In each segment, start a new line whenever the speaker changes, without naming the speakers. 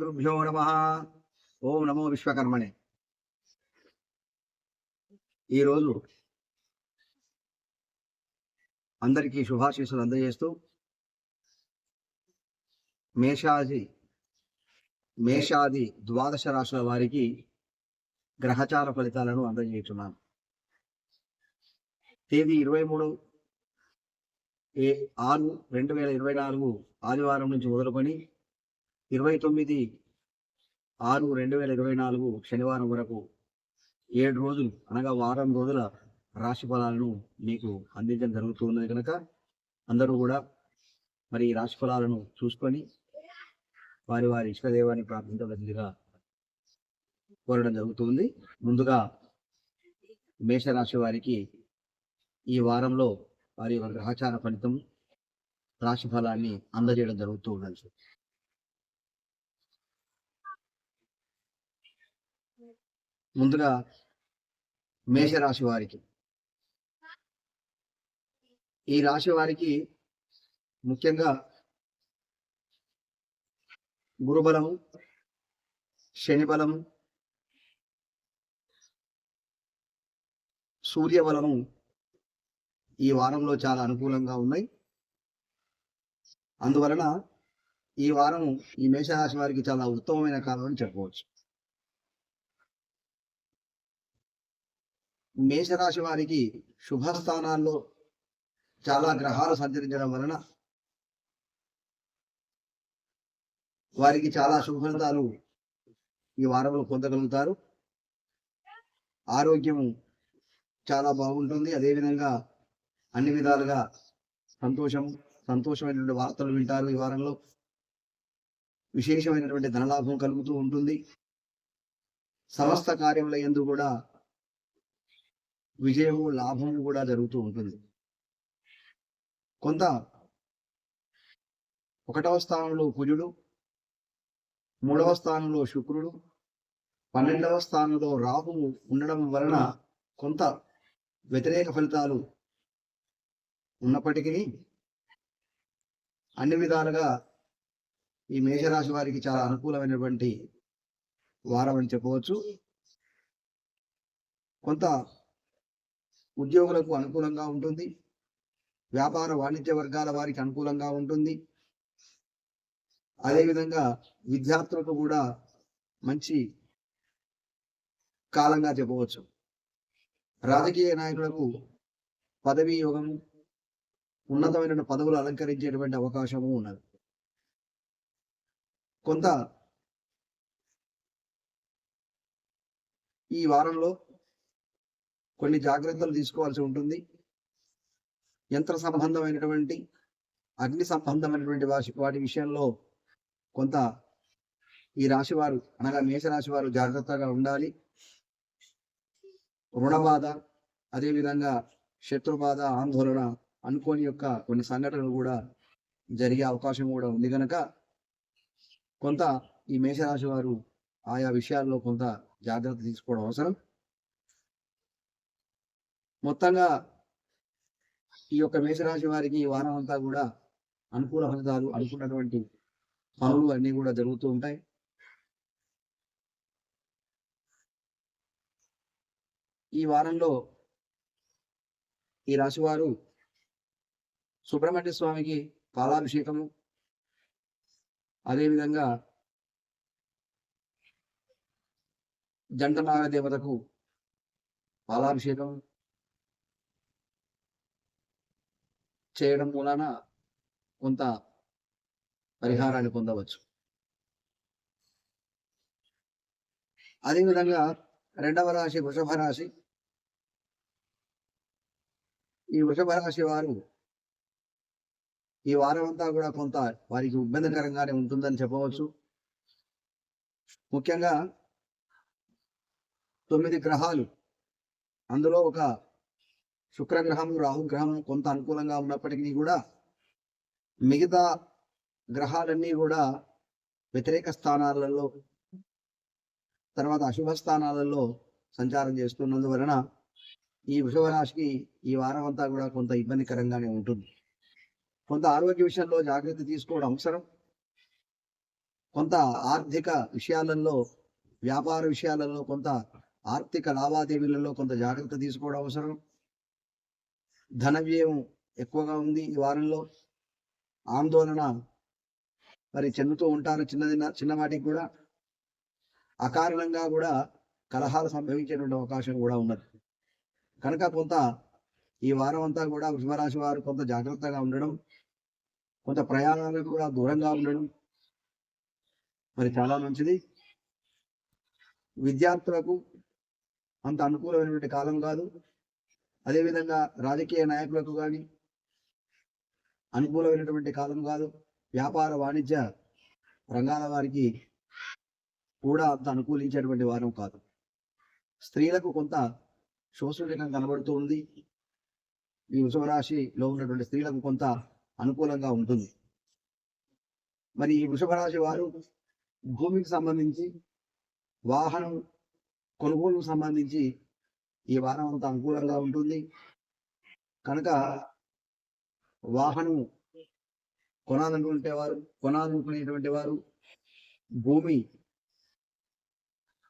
గురుభ్యో నమ. ఓం నమో విశ్వకర్మణే. ఈరోజు అందరికీ శుభాశీస్సులు అందజేస్తూ మేషాది మేషాది ద్వాదశ రాశుల వారికి గ్రహచార ఫలితాలను అందజేస్తున్నాను. తేదీ ఇరవై మూడు ఏ ఆరు రెండు వేల ఇరవై నాలుగు ఆదివారం నుంచి మొదలుకొని ఇరవై తొమ్మిది ఆరు రెండు వేల ఇరవై నాలుగు శనివారం వరకు ఏడు రోజులు అనగా వారం రోజుల రాశి ఫలాలను మీకు అందించడం జరుగుతున్నది కనుక అందరూ కూడా మరి ఈ రాశి ఫలాలను చూసుకొని వారి వారి ఇష్టదేవాన్ని ప్రార్థించవలసిందిగా కోరడం జరుగుతుంది. ముందుగా మేషరాశి వారికి ఈ వారంలో వారి గ్రహచార ఫలితం రాశి ఫలాన్ని అందజేయడం జరుగుతూ ఉండాలి ముందుగా మేషరాశి వారికి. ఈ రాశి వారికి ముఖ్యంగా గురుబలము శనిబలము సూర్యబలము ఈ వారంలో చాలా అనుకూలంగా ఉన్నాయి. అందువలన ఈ వారం ఈ మేషరాశి వారికి చాలా ఉత్తమమైన కాలం అని చెప్పవచ్చు మేషరాశి వారికి శుభస్థానాల్లో చాలా గ్రహాలు సంచరించడం వలన వారికి చాలా శుభఫలితాలు ఈ వారంలో పొందగలుగుతారు. ఆరోగ్యం చాలా బాగుంటుంది. అదేవిధంగా అన్ని విధాలుగా సంతోషం సంతోషమైనటువంటి వార్తలు వింటారు ఈ వారంలో. విశేషమైనటువంటి ధనలాభం కలుగుతూ ఉంటుంది. సమస్త కార్యముల ఎందు కూడా విజయము లాభము కూడా జరుగుతూ ఉంటుంది. కొంత ఒకటవ స్థానంలో కుజుడు మూడవ స్థానంలో శుక్రుడు పన్నెండవ స్థానంలో రాహువు ఉండడం వలన కొంత వ్యతిరేక ఫలితాలు ఉన్నప్పటికీ అన్ని విధాలుగా ఈ మేషరాశి వారికి చాలా అనుకూలమైనటువంటి వారం అని చెప్పవచ్చు. కొంత ఉద్యోగులకు అనుకూలంగా ఉంటుంది. వ్యాపార వాణిజ్య వర్గాల వారికి అనుకూలంగా ఉంటుంది. అదేవిధంగా విద్యార్థులకు కూడా మంచి కాలంగా చెప్పవచ్చు. రాజకీయ నాయకులకు పదవీ యోగం ఉన్నతమైన పదవులు అలంకరించేటువంటి అవకాశము ఉన్నది. కొంత ఈ వారంలో కొన్ని జాగ్రత్తలు తీసుకోవాల్సి ఉంటుంది. యంత్ర సంబంధమైనటువంటి అగ్ని సంబంధమైనటువంటి వాటి వాటి విషయంలో కొంత ఈ రాశి వారు అనగా మేషరాశి వారు జాగ్రత్తగా ఉండాలి. రుణబాధ అదేవిధంగా శత్రుబాధ ఆందోళన అనుకోని యొక్క కొన్ని సంఘటనలు కూడా జరిగే అవకాశం కూడా ఉంది కనుక కొంత ఈ మేషరాశి వారు ఆయా విషయాల్లో కొంత జాగ్రత్త తీసుకోవడం అవసరం. మొత్తంగా ఈ యొక్క మేషరాశి వారికి ఈ వారం అంతా కూడా అనుకూల ఫలితాలు అనుకున్నటువంటి పనులు అన్నీ కూడా జరుగుతూ ఉంటాయి. ఈ వారంలో ఈ రాశివారు సుబ్రహ్మణ్య స్వామికి పాలాభిషేకము అదేవిధంగా జంట దేవతకు పాలాభిషేకం చేయడం మూలన కొంత పరిహారాన్ని పొందవచ్చు. అదేవిధంగా రెండవ రాశి వృషభ రాశి. ఈ వృషభ రాశి వారు ఈ వారం అంతా కూడా కొంత వారికి ఇబ్బందికరంగానే ఉంటుందని చెప్పవచ్చు. ముఖ్యంగా తొమ్మిది గ్రహాలు అందులో ఒక శుక్రగ్రహం రాహుగ్రహం కొంత అనుకూలంగా ఉన్నప్పటికీ కూడా మిగతా గ్రహాలన్నీ కూడా వ్యతిరేక స్థానాలలో తర్వాత అశుభ స్థానాలలో సంచారం చేస్తున్నందువలన ఈ వృషభ రాశికి ఈ వారం అంతా కూడా కొంత ఇబ్బందికరంగానే ఉంటుంది. కొంత ఆరోగ్య విషయంలో జాగ్రత్త తీసుకోవడం అవసరం. కొంత ఆర్థిక విషయాలలో వ్యాపార విషయాలలో కొంత ఆర్థిక లావాదేవీలలో కొంత జాగ్రత్త తీసుకోవడం అవసరం. ధన వ్యయం ఎక్కువగా ఉంది ఈ వారంలో. ఆందోళన మరి చెందుతూ ఉంటారు చిన్నది చిన్న వాటికి కూడా. అకారణంగా కూడా కలహాలు సంభవించేటువంటి అవకాశం కూడా ఉన్నది. కనుక కొంత ఈ వారం అంతా కూడా వృషభరాశి వారు కొంత జాగ్రత్తగా ఉండడం కొంత ప్రయాణాలకు కూడా దూరంగా ఉండడం మరి చాలా మంచిది. విద్యార్థులకు అంత అనుకూలమైనటువంటి కాలం కాదు. అదేవిధంగా రాజకీయ నాయకులకు కానీ అనుకూలమైనటువంటి కాలం కాదు. వ్యాపార వాణిజ్య రంగాల వారికి కూడా అంత అనుకూలించేటువంటి వారం కాదు. స్త్రీలకు కొంత శోషణం కనబడుతూ ఉంది. ఈ వృషభరాశిలో ఉన్నటువంటి స్త్రీలకు కొంత అనుకూలంగా ఉంటుంది. మరి ఈ వృషభరాశి వారు భూమికి సంబంధించి వాహనం కొనుగోలుకు సంబంధించి ఈ వారం అంతా అనుకూలంగా ఉంటుంది. కనుక వాహనం కొనాలనుకుంటే వారు కొనాలనుకునేటువంటి వారు భూమి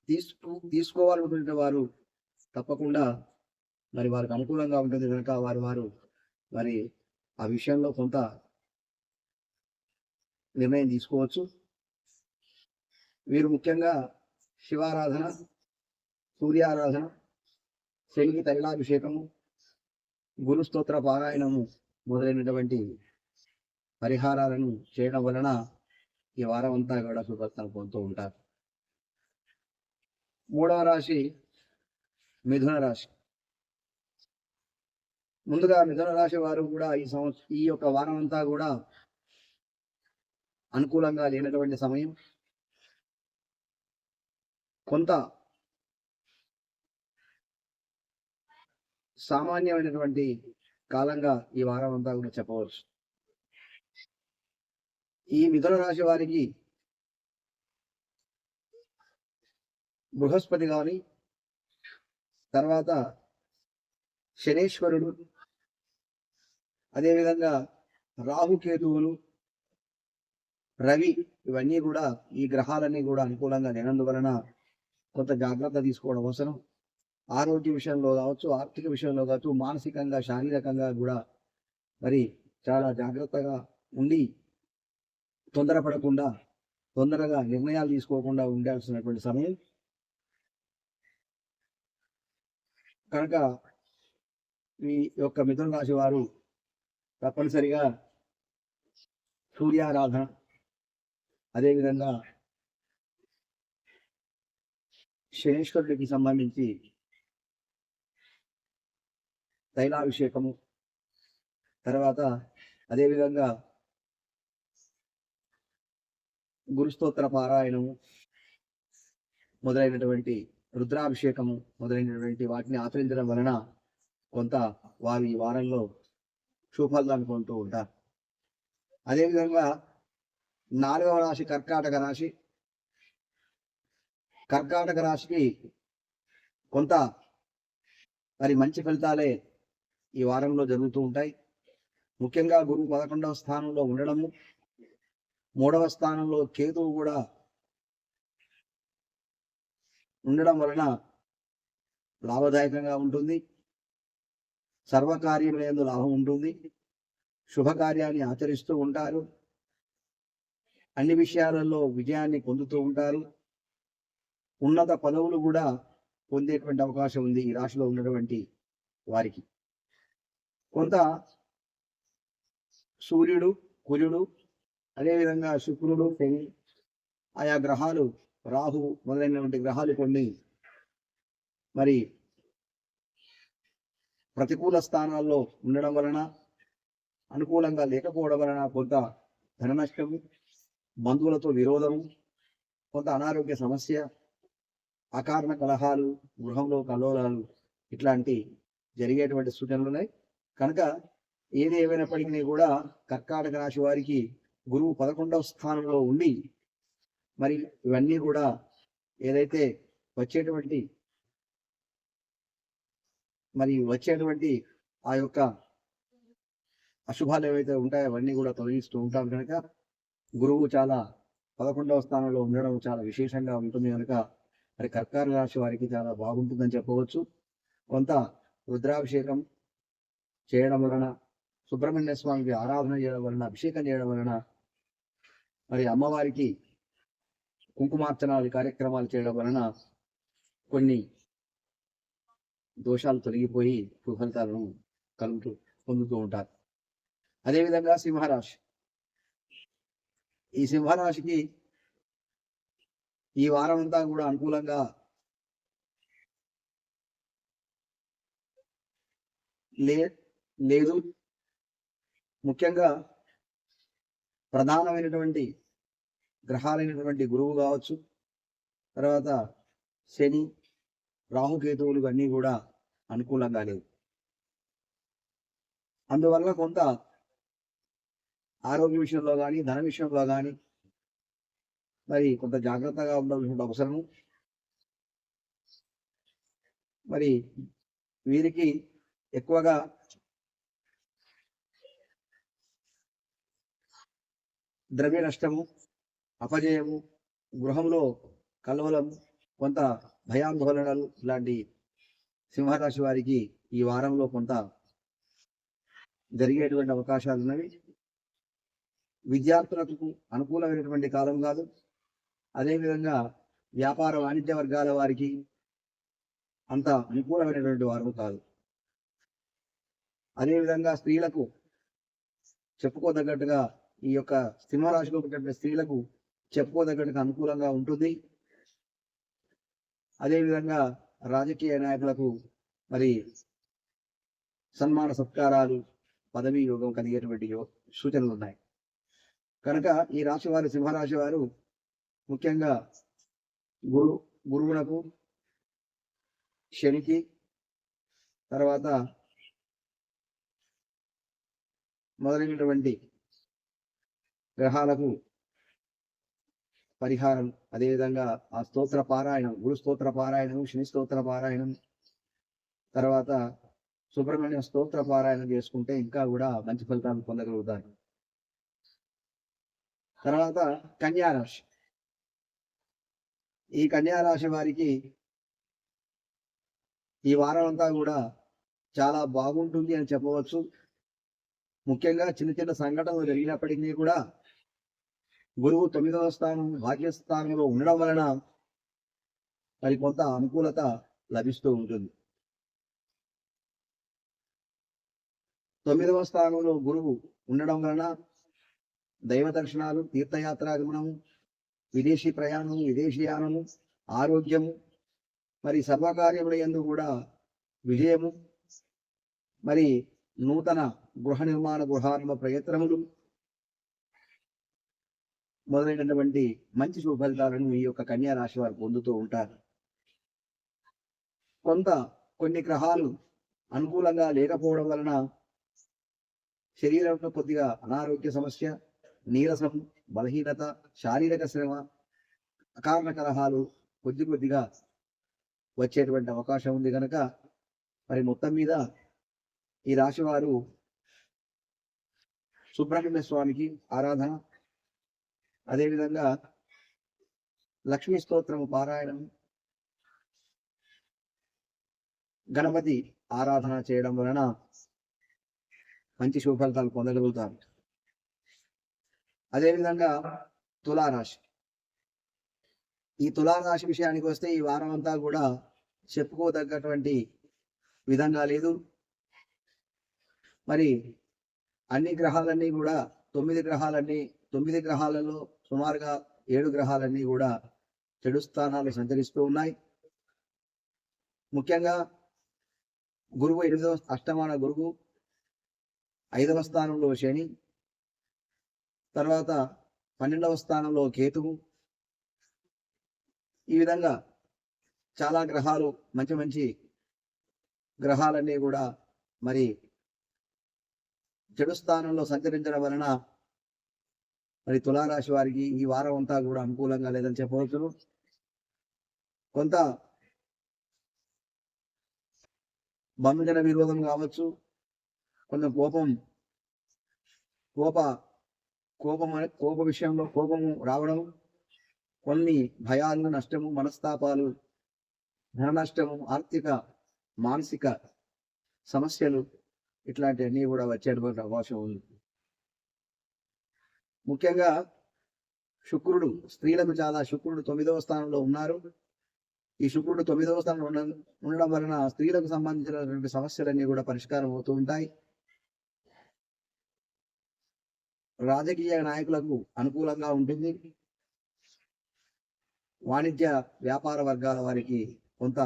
తీసుకు తీసుకోవాలనుకునే వారు తప్పకుండా మరి వారికి అనుకూలంగా ఉంటుంది కనుక వారు వారు మరి ఆ విషయంలో కొంత నిర్ణయం తీసుకోవచ్చు. వీరు ముఖ్యంగా శివారాధన సూర్యారాధన శనికి తైలాభిషేకము గురుస్తోత్ర పారాయణము మొదలైనటువంటి పరిహారాలను చేయడం వలన ఈ వారం అంతా కూడా శుభత్వం పొందుతూ ఉంటారు. మూడవ రాశి మిథున రాశి. ముందుగా మిథున రాశి వారు కూడా ఈ సంవత్సరం ఈ యొక్క వారం అంతా కూడా అనుకూలంగా లేనటువంటి సమయం. కొంత సామాన్యమైనటువంటి కాలంగా ఈ వారం అంతా కూడా చెప్పవచ్చు. ఈ మిథున రాశి వారికి బృహస్పతి కానీ తర్వాత శనేశ్వరుడు అదేవిధంగా రాహుకేతువులు రవి ఇవన్నీ కూడా ఈ గ్రహాలన్నీ కూడా అనుకూలంగా లేనందువలన కొంత జాగ్రత్త తీసుకోవడం అవసరం. ఆరోగ్య విషయంలో కావచ్చు ఆర్థిక విషయంలో కావచ్చు మానసికంగా శారీరకంగా కూడా మరి చాలా జాగ్రత్తగా ఉండి తొందరపడకుండా తొందరగా నిర్ణయాలు తీసుకోకుండా ఉండాల్సినటువంటి సమయం. కనుక ఈ యొక్క మిథున రాశి వారు తప్పనిసరిగా సూర్యారాధన అదేవిధంగా శనేశ్వరుడికి సంబంధించి తైలాభిషేకము. తర్వాత అదేవిధంగా గురుస్తోత్ర పారాయణము మొదలైనటువంటి రుద్రాభిషేకము మొదలైనటువంటి వాటిని ఆచరించడం వలన కొంత వారు ఈ వారంలో శుభఫలాన్ని పొందుతూ ఉంటారు. అదేవిధంగా నాలుగవ రాశి కర్కాటక రాశి. కర్కాటక రాశికి కొంత మరి మంచి ఫలితాలే ఈ వారంలో జరుగుతూ ఉంటాయి. ముఖ్యంగా గురువు పదకొండవ స్థానంలో ఉండడము మూడవ స్థానంలో కేతువు కూడా ఉండడం వలన లాభదాయకంగా ఉంటుంది. సర్వకార్యములందు లాభం ఉంటుంది. శుభకార్యాన్ని ఆచరిస్తూ ఉంటారు. అన్ని విషయాలలో విజయాన్ని పొందుతూ ఉంటారు. ఉన్నత పదవులు కూడా పొందేటువంటి అవకాశం ఉంది ఈ రాశిలో ఉన్నటువంటి వారికి. కొంత సూర్యుడు కుజుడు అదేవిధంగా శుక్రుడు శని ఆయా గ్రహాలు రాహు మొదలైనటువంటి గ్రహాలు కొన్ని. మరి ప్రతికూల స్థానాల్లో ఉండడం వలన అనుకూలంగా లేకపోవడం వలన కొంత ధన నష్టము బంధువులతో విరోధము కొంత అనారోగ్య సమస్య అకారణ కలహాలు గృహంలో కలోలాలు ఇట్లాంటి జరిగేటువంటి సూచనలు ఉన్నాయి. కనుక ఏది ఏమైనప్పటికీ కూడా కర్కాటక రాశి వారికి గురువు పదకొండవ స్థానంలో ఉండి మరి ఇవన్నీ కూడా ఏదైతే వచ్చేటువంటి మరి వచ్చేటువంటి ఆ యొక్క అశుభాలు ఏవైతే ఉంటాయో అవన్నీ కూడా తొలగిస్తూ ఉంటాం కనుక గురువు చాలా పదకొండవ స్థానంలో ఉండడం చాలా విశేషంగా ఉంటుంది కనుక మరి కర్కార రాశి వారికి చాలా బాగుంటుందని చెప్పవచ్చు. కొంత రుద్రాభిషేకం చేయడం వలన సుబ్రహ్మణ్య స్వామికి ఆరాధన చేయడం వలన అభిషేకం చేయడం వలన మరి అమ్మవారికి కుంకుమార్చనాది కార్యక్రమాలు చేయడం వలన కొన్ని దోషాలు తొలగిపోయి సుఫలితాలను కలుగుతూ పొందుతూ ఉంటారు. అదేవిధంగా సింహరాశి. ఈ సింహరాశికి ఈ వారం అంతా కూడా అనుకూలంగా లే లేదు. ముఖ్యంగా ప్రధానమైనటువంటి గ్రహాలైనటువంటి గురువు కావచ్చు తర్వాత శని రాహుకేతువులు అన్నీ కూడా అనుకూలంగా లేవు. అందువల్ల కొంత ఆరోగ్య విషయంలో కానీ ధన విషయంలో కానీ మరి కొంత జాగ్రత్తగా ఉండాల్సిన అవసరం మరి వీరికి ఎక్కువగా ద్రవ్య నష్టము అపజయము గృహంలో కలవలం కొంత భయాందోళనలు ఇలాంటి సింహరాశి వారికి ఈ వారంలో కొంత జరిగేటువంటి అవకాశాలు ఉన్నవి. విద్యార్థులకు అనుకూలమైనటువంటి కాలం కాదు. అదేవిధంగా వ్యాపార వాణిజ్య వర్గాల వారికి అంత అనుకూలమైనటువంటి వారం కాదు. అదేవిధంగా స్త్రీలకు చెప్పుకోదగ్గట్టుగా ఈ యొక్క సింహరాశిలో ఉన్నటువంటి స్త్రీలకు చెప్పుకోదగ్గరికి అనుకూలంగా ఉంటుంది. అదేవిధంగా రాజకీయ నాయకులకు మరి సన్మాన సత్కారాలు పదవీ యోగం కలిగేటువంటి సూచనలు ఉన్నాయి. కనుక ఈ రాశి వారు సింహరాశి వారు ముఖ్యంగా గురు గురువునకు శనికి తర్వాత మొదలైనటువంటి గ్రహాలకు పరిహారం. అదేవిధంగా ఆ స్తోత్ర పారాయణం గురు స్తోత్ర పారాయణం శని స్తోత్ర పారాయణం. తర్వాత సుబ్రహ్మణ్య స్తోత్ర పారాయణం చేసుకుంటే ఇంకా కూడా మంచి ఫలితాలు పొందగలుగుతారు. తర్వాత కన్యారాశి ఈ కన్యారాశి వారికి ఈ వారం అంతా కూడా చాలా బాగుంటుంది అని చెప్పవచ్చు. ముఖ్యంగా చిన్న చిన్న సంఘటనలు జరిగినప్పటికీ కూడా గురువు తొమ్మిదవ స్థానం భాగ్యస్థానంలో ఉండడం వలన మరి కొంత అనుకూలత లభిస్తూ ఉంటుంది. తొమ్మిదవ స్థానంలో గురువు ఉండడం వలన దైవ దర్శనాలు తీర్థయాత్రాగమనము విదేశీ ప్రయాణము విదేశీయానము ఆరోగ్యము మరి సర్వకార్యముల యందు కూడా విజయము మరి నూతన గృహ నిర్మాణ గృహారంభ ప్రయత్నములు మొదలైనటువంటి మంచి శుభఫలితాలను ఈ యొక్క కన్యా రాశి వారు పొందుతూ ఉంటారు. కొంత కొన్ని గ్రహాలు అనుకూలంగా లేకపోవడం వలన శరీరంలో కొద్దిగా అనారోగ్య సమస్య నీరసం బలహీనత శారీరక శ్రమ అకారణ కలహాలు కొద్ది కొద్దిగా వచ్చేటువంటి అవకాశం ఉంది కనుక మరి మొత్తం మీద ఈ రాశి వారు సుబ్రహ్మణ్య స్వామికి ఆరాధన అదేవిధంగా లక్ష్మీ స్తోత్రము పారాయణం గణపతి ఆరాధన చేయడం వలన మంచి శుభఫలితాలు పొందగలుగుతారు. అదేవిధంగా తులారాశి. ఈ తులారాశి విషయానికి వస్తే ఈ వారం అంతా కూడా చెప్పుకోదగ్గటువంటి విధంగా లేదు. మరి అన్ని గ్రహాలన్నీ కూడా తొమ్మిది గ్రహాలన్నీ తొమ్మిది గ్రహాలలో సుమారుగా ఏడు గ్రహాలన్నీ కూడా చెడు స్థానాలు సంచరిస్తూ ఉన్నాయి. ముఖ్యంగా గురువు ఎనిమిదవ అష్టమాన గురువు ఐదవ స్థానంలో శని తర్వాత పన్నెండవ స్థానంలో కేతువు. ఈ విధంగా చాలా గ్రహాలు మంచి మంచి గ్రహాలన్నీ కూడా మరి చెడు స్థానంలో సంచరించడం వలన మరి తులారాశి వారికి ఈ వారం అంతా కూడా అనుకూలంగా లేదని చెప్పవచ్చు కొంత బంధుజన విరోధం కావచ్చు కొంత కోపం కోప కోపం కోప విషయంలో కోపము రావడం కొన్ని భయాలు నష్టము మనస్తాపాలు ధన నష్టము ఆర్థిక మానసిక సమస్యలు ఇట్లాంటివన్నీ కూడా వచ్చేటువంటి అవకాశం ఉంది. ముఖ్యంగా శుక్రుడు స్త్రీలకు చాలా శుక్రుడు తొమ్మిదవ స్థానంలో ఉన్నారు. ఈ శుక్రుడు తొమ్మిదవ స్థానంలో ఉండడం వలన స్త్రీలకు సంబంధించినటువంటి సమస్యలన్నీ కూడా పరిష్కారం అవుతూ ఉంటాయి. రాజకీయ నాయకులకు అనుకూలంగా ఉంటుంది. వాణిజ్య వ్యాపార వర్గాల వారికి కొంత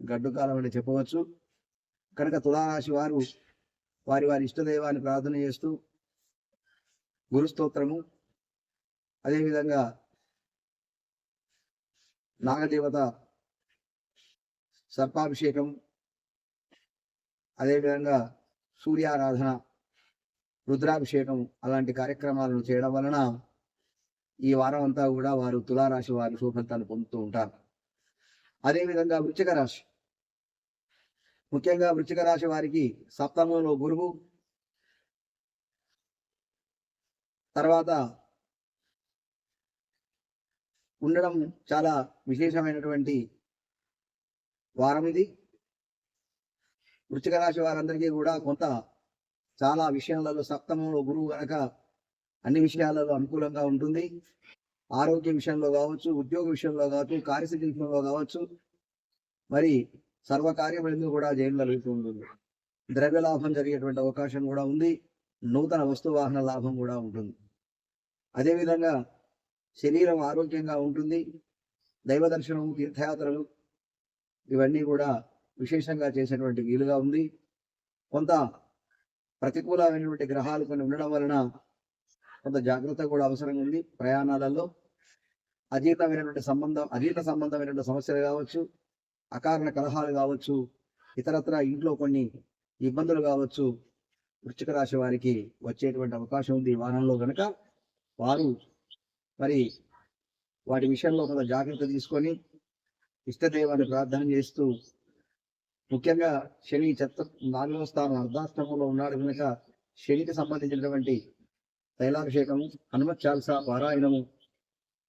గడ్డుకాలం అని చెప్పవచ్చు. కనుక తులారాశి వారు వారి వారి ఇష్టదైవాన్ని ప్రార్థన చేస్తూ గురు స్తోత్రము అదేవిధంగా నాగదేవత సర్పాభిషేకం. అదేవిధంగా సూర్యారాధన రుద్రాభిషేకం అలాంటి కార్యక్రమాలను చేయడం వలన ఈ వారం అంతా కూడా వారు తులారాశి వారి శుభఫలితాలు పొందుతూ ఉంటారు. అదేవిధంగా వృచ్చిక రాశి. ముఖ్యంగా వృచ్చిక రాశి వారికి సప్తమంలో గురువు తర్వాత ఉండడం చాలా విశేషమైనటువంటి వారం ఇది. వృశ్చిక రాశి వారందరికీ కూడా కొంత చాలా విషయాలలో సప్తమంలో గురువు కనుక అన్ని విషయాలలో అనుకూలంగా ఉంటుంది. ఆరోగ్య విషయంలో కావచ్చు ఉద్యోగ విషయంలో కావచ్చు కార్యసిద్ధి విషయంలో కావచ్చు మరి సర్వకార్యములందు కూడా జయం కలుగుతూ ఉంటుంది. ద్రవ్య లాభం జరిగేటువంటి అవకాశం కూడా ఉంది. నూతన వస్తు వాహన లాభం కూడా ఉంటుంది. అదేవిధంగా శరీరం ఆరోగ్యంగా ఉంటుంది దైవ దర్శనం తీర్థయాత్రలు ఇవన్నీ కూడా విశేషంగా చేసేటువంటి వీలుగా ఉంది. కొంత ప్రతికూలమైనటువంటి గ్రహాలు కొన్ని ఉండడం వలన కొంత జాగ్రత్త కూడా అవసరం ఉంది ప్రయాణాలలో. అజీర్ణమైనటువంటి సంబంధం అజీర్ణ సంబంధమైనటువంటి సమస్యలు కావచ్చు అకారణ కలహాలు కావచ్చు ఇతరత్ర ఇంట్లో కొన్ని ఇబ్బందులు కావచ్చు వృశ్చిక రాశి వారికి వచ్చేటువంటి అవకాశం ఉంది ఈ వారంలో కనుక వారు మరి వాటి విషయంలో కొంత జాగ్రత్త తీసుకొని ఇష్టదేవాన్ని ప్రార్థన చేస్తూ ముఖ్యంగా శని చెత్త నాలుగవ స్థానం అర్ధాష్టమంలో ఉన్నాడు కనుక శనికి సంబంధించినటువంటి తైలాభిషేకము హనుమత్ చాల్సా పారాయణము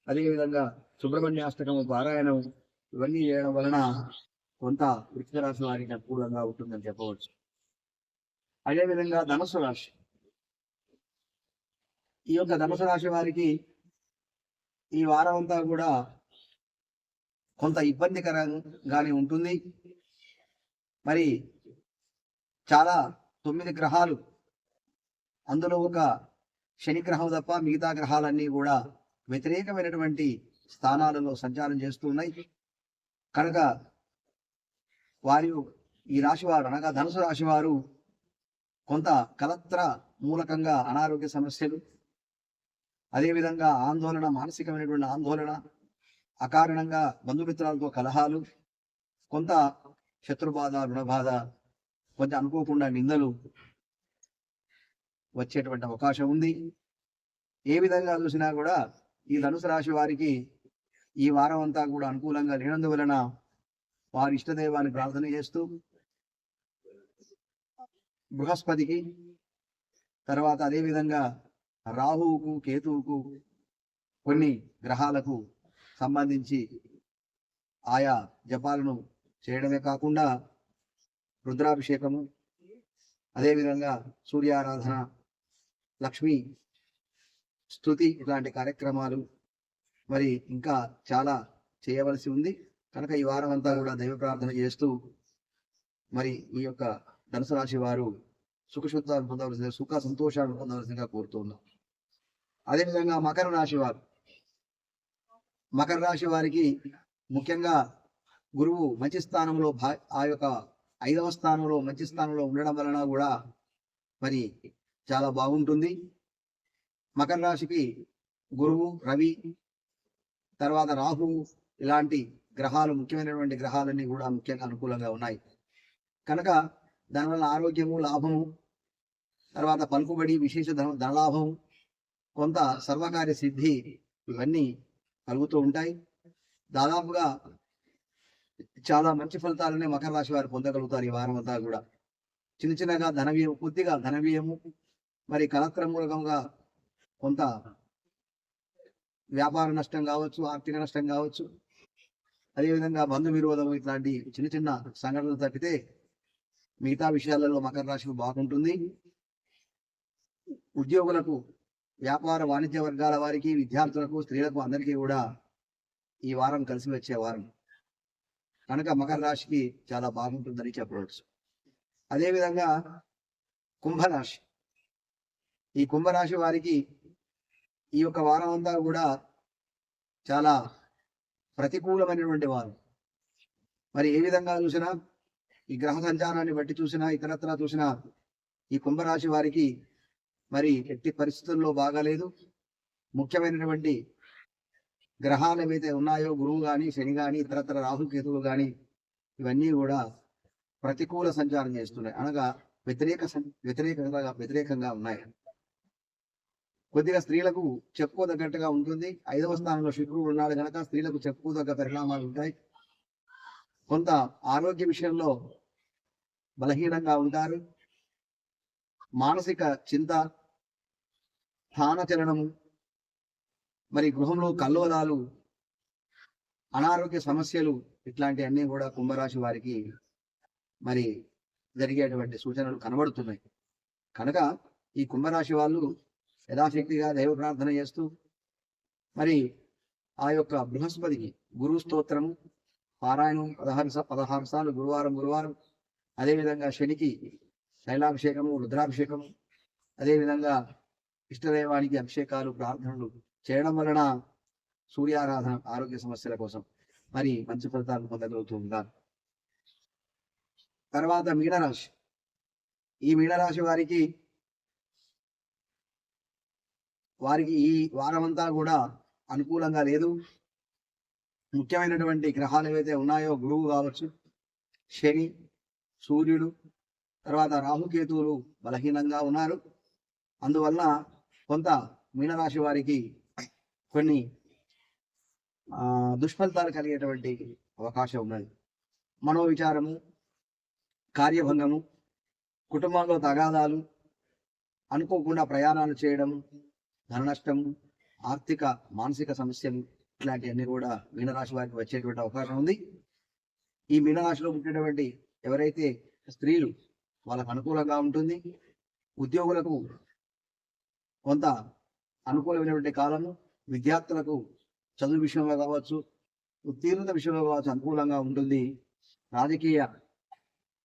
అదేవిధంగా సుబ్రహ్మణ్యాష్టకము పారాయణము ఇవన్నీ చేయడం వలన కొంత వృక్ష రాశి వారికి అనుకూలంగా ఉంటుందని చెప్పవచ్చు. అదేవిధంగా ధనుసు రాశి. ఈ యొక్క ధనుసు రాశి వారికి ఈ వారం అంతా కూడా కొంత ఇబ్బందికరంగానే ఉంటుంది. మరి చాలా తొమ్మిది గ్రహాలు అందులో ఒక శని గ్రహం తప్ప మిగతా గ్రహాలన్నీ కూడా వ్యతిరేకమైనటువంటి స్థానాలలో సంచారం చేస్తున్నాయి కనుక వారు ఈ రాశివారు అనగా ధనుసు రాశివారు కొంత కలత్ర మూలకంగా అనారోగ్య సమస్యలు అదేవిధంగా ఆందోళన మానసికమైనటువంటి ఆందోళన అకారణంగా బంధుమిత్రాలతో కలహాలు కొంత శత్రుబాధ రుణబాధ కొంచెం అనుకోకుండా నిందలు వచ్చేటువంటి అవకాశం ఉంది. ఏ విధంగా చూసినా కూడా ఈ ధనుసు రాశి వారికి ఈ వారం అంతా కూడా అనుకూలంగా లేనందువలన వారి ఇష్టదైవాన్ని ప్రార్థన చేస్తూ బృహస్పతికి తర్వాత అదేవిధంగా రాహువుకు కేతువుకు కొన్ని గ్రహాలకు సంబంధించి ఆయా జపాలను చేయడమే కాకుండా రుద్రాభిషేకము అదేవిధంగా సూర్యారాధన లక్ష్మీ స్థుతి ఇలాంటి కార్యక్రమాలు మరి ఇంకా చాలా చేయవలసి ఉంది. కనుక ఈ వారం అంతా కూడా దైవ ప్రార్థన చేస్తూ మరి ఈ యొక్క ధనుసు రాశి వారు సుఖశుద్ధాన్ని పొందవలసిందిగా సుఖ సంతోషాన్ని పొందవలసిందిగా కోరుతున్నాం అదేవిధంగా మకర రాశి వారు. మకర రాశి వారికి ముఖ్యంగా గురువు మంచి స్థానంలో భా ఆ యొక్క ఐదవ స్థానంలో మంచి స్థానంలో ఉండడం వలన కూడా మరి చాలా బాగుంటుంది. మకర రాశికి గురువు రవి తర్వాత రాహు ఇలాంటి గ్రహాలు ముఖ్యమైనటువంటి గ్రహాలన్నీ కూడా ముఖ్యంగా అనుకూలంగా ఉన్నాయి. కనుక దానివల్ల ఆరోగ్యము లాభము తర్వాత పలుకుబడి విశేష ధన ధనలాభము కొంత సర్వకార్య సిద్ధి ఇవన్నీ కలుగుతూ ఉంటాయి. దాదాపుగా చాలా మంచి ఫలితాలనే మకర రాశి వారు పొందగలుగుతారు ఈ వారం అంతా కూడా. చిన్న చిన్నగా ధనవ్యయం కొద్దిగా ధనవ్యయము మరి కలత్రమూలకంగా కొంత వ్యాపార నష్టం కావచ్చు ఆర్థిక నష్టం కావచ్చు. అదేవిధంగా బంధు విరోధం ఇట్లాంటి చిన్న చిన్న సంఘటనలు తప్పితే మిగతా విషయాలలో మకర రాశి బాగుంటుంది. ఉద్యోగులకు వ్యాపార వాణిజ్య వర్గాల వారికి విద్యార్థులకు స్త్రీలకు అందరికీ కూడా ఈ వారం కలిసి వచ్చే వారం. కనుక మకర రాశికి చాలా బాగుంటుందని చెప్పవచ్చు. అదేవిధంగా కుంభరాశి. ఈ కుంభరాశి వారికి ఈ యొక్క వారం అంతా కూడా చాలా ప్రతికూలమైనటువంటి వారం. మరి ఏ విధంగా చూసినా ఈ గ్రహ సంచారాన్ని బట్టి చూసినా ఇతరత్ర చూసినా ఈ కుంభరాశి వారికి మరి ఎట్టి పరిస్థితుల్లో బాగాలేదు. ముఖ్యమైనటువంటి గ్రహాలు ఏవైతే ఉన్నాయో గురువు కానీ శని కానీ ఇతరత్ర రాహుకేతువులు కానీ ఇవన్నీ కూడా ప్రతికూల సంచారం చేస్తున్నాయి. అనగా వ్యతిరేక సం- వ్యతిరేకంగా వ్యతిరేకంగా ఉన్నాయి. కొద్దిగా స్త్రీలకు చెప్పుకోదగ్గట్టుగా ఉంటుంది. ఐదవ స్థానంలో శుక్రుడు ఉన్నాడు కనుక స్త్రీలకు చెప్పుకోదగ్గ పరిణామాలు ఉంటాయి. కొంత ఆరోగ్య విషయంలో బలహీనంగా ఉంటారు. మానసిక చింత స్థానచలనము మరి గృహంలో కల్లోలాలు అనారోగ్య సమస్యలు ఇట్లాంటివన్నీ కూడా కుంభరాశి వారికి మరి జరిగేటువంటి సూచనలు కనబడుతున్నాయి. కనుక ఈ కుంభరాశి వాళ్ళు యథాశక్తిగా దైవ ప్రార్థన చేస్తూ మరి ఆ యొక్క బృహస్పతికి గురు స్తోత్రము పారాయణం పదహారు సా- పదహారు సార్లు గురువారం గురువారం అదేవిధంగా శనికి శైలాభిషేకము రుద్రాభిషేకము అదేవిధంగా ఇష్టదైవానికి అభిషేకాలు ప్రార్థనలు చేయడం వలన సూర్యారాధన ఆరోగ్య సమస్యల కోసం మరి మంచి ఫలితాలు పొందగలుగుతూ తర్వాత మీనరాశి. ఈ మీనరాశి వారికి వారికి ఈ వారమంతా కూడా అనుకూలంగా లేదు. ముఖ్యమైనటువంటి గ్రహాలు ఏవైతే ఉన్నాయో గురువు కావచ్చు శని సూర్యుడు తర్వాత రాహుకేతువులు బలహీనంగా ఉన్నారు. అందువల్ల కొంత మీనరాశి వారికి కొన్ని ఆ, దుష్ఫలితాలు కలిగేటువంటి అవకాశం ఉన్నది. మనోవిచారము కార్యభంగము కుటుంబంలో తగాదాలు అనుకోకుండా ప్రయాణాలు చేయడం ధన నష్టము ఆర్థిక మానసిక సమస్యలు ఇట్లాంటివన్నీ కూడా మీనరాశి వారికి వచ్చేటువంటి అవకాశం ఉంది. ఈ మీనరాశిలో పుట్టినటువంటి ఎవరైతే స్త్రీలు వాళ్ళకు అనుకూలంగా ఉంటుంది. ఉద్యోగులకు కొంత అనుకూలమైనటువంటి కాలము విద్యార్థులకు చదువు విషయంలో కావచ్చు ఉత్తీర్ణత విషయంలో కావచ్చు అనుకూలంగా ఉంటుంది. రాజకీయ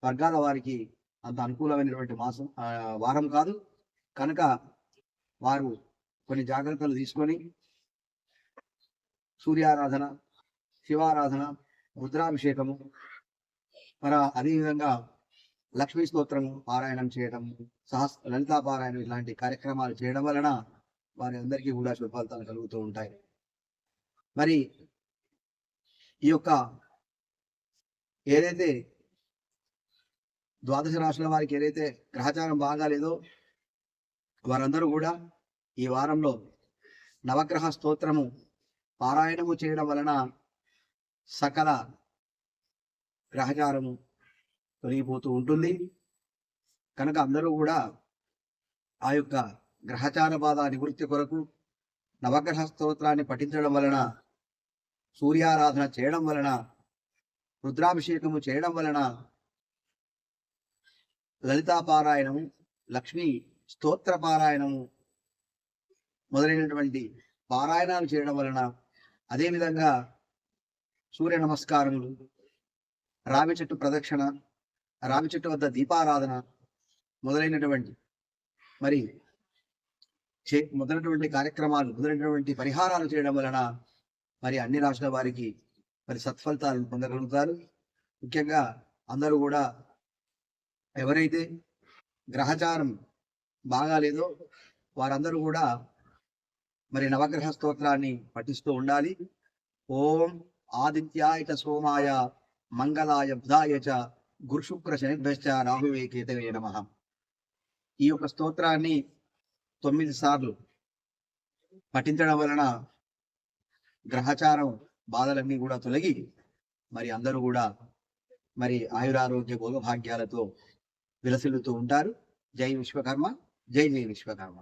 వర్గాల వారికి అంత అనుకూలమైనటువంటి మాసం వారం కాదు. కనుక వారు కొన్ని జాగ్రత్తలు తీసుకొని సూర్యారాధన శివారాధన రుద్రాభిషేకము మన అదేవిధంగా లక్ష్మీ స్తోత్రము పారాయణం చేయడం సహస్ లలితా పారాయణం ఇలాంటి కార్యక్రమాలు చేయడం వలన వారి అందరికీ కూడా శుభ కలుగుతూ ఉంటాయి. మరి ఈ యొక్క ఏదైతే ద్వాదశ రాశుల వారికి ఏదైతే గ్రహచారం బాగాలేదో వారందరూ కూడా ఈ వారంలో నవగ్రహ స్తోత్రము పారాయణము చేయడం వలన సకల గ్రహచారము తొలగిపోతూ ఉంటుంది. కనుక అందరూ కూడా ఆ యొక్క గ్రహచార బాధ నివృత్తి కొరకు నవగ్రహ స్తోత్రాన్ని పఠించడం వలన సూర్యారాధన చేయడం వలన రుద్రాభిషేకము చేయడం వలన లలితా పారాయణము లక్ష్మీ స్తోత్ర పారాయణము మొదలైనటువంటి పారాయణాలు చేయడం వలన అదేవిధంగా సూర్య నమస్కారములు రావి చెట్టు ప్రదక్షిణ రావి చెట్టు వద్ద దీపారాధన మొదలైనటువంటి మరి చే మొదలైనటువంటి కార్యక్రమాలు మొదలైనటువంటి పరిహారాలు చేయడం వలన మరి అన్ని రాష్ట్రాల వారికి మరి సత్ఫలితాలను పొందగలుగుతారు. ముఖ్యంగా అందరూ కూడా ఎవరైతే గ్రహచారం బాగాలేదో వారందరూ కూడా మరి నవగ్రహ స్తోత్రాన్ని పఠిస్తూ ఉండాలి. ఓం ఆదిత్యాయ చ సోమాయ మంగళాయ బుధాయ చ గురుశుక్ర శనిభ్యశ్చ రాహువే కేతవే నమ. ఈ యొక్క స్తోత్రాన్ని తొమ్మిది సార్లు పఠించడం వలన గ్రహచారం బాధలన్నీ కూడా తొలగి మరి అందరూ కూడా మరి ఆయురారోగ్య భోగభాగ్యాలతో విలసిల్లుతూ ఉంటారు. జై విశ్వకర్మ జై జై విశ్వకర్మ.